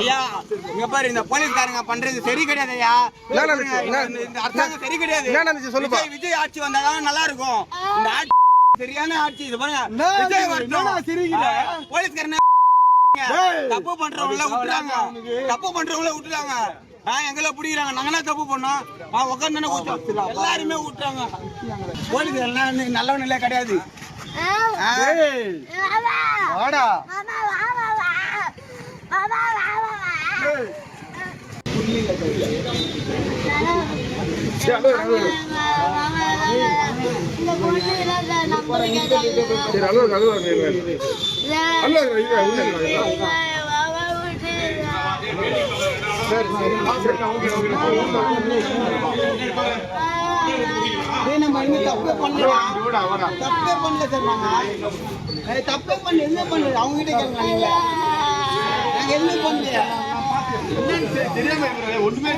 ஐயா இங்க பாரு இந்த போலீஸ்காரங்க பண்றது சரி கிடையாது ஐயா. என்ன நடந்துச்சு? என்ன- இந்த- அரசாங்கம் சரி கிடையாது. என்ன நடந்துச்சு? சொல்லுப்பா. விஜய் விஜய் ஆட்சி வந்தாதான் நல்லா இருக்கும் இந்த ஆட்சி சரியான ஆட்சி. இது பாருங்க விஜய் வரட்டும். தப்பு பண்றவங்கள விட்டுறாங்க. தப்பு பண்றவங்கள விட்டுறாங்க ஆ எங்களை பிடிக்கிறாங்க. நாங்க என்ன தப்பு பண்ணோம். ஆ உட்காந்து எல்லாருமே விட்டுறாங்க. போலீஸ் எல்லாம் நல்லவன் இல்லை கிடையாது. ஆ, வாடா சரி அழுவ அழுவ சரி சரி டேய், நம்ம இன்னும் தப்பே பண்ணல தப்பே பண்ணல சார் நாங்க தப்பே பண்ணல என்ன பண்ணல அவங்க கிட்ட கேளுங்க நீங்க நாங்க என்ன பண்ணல தெரியாம ஒண்ணுமே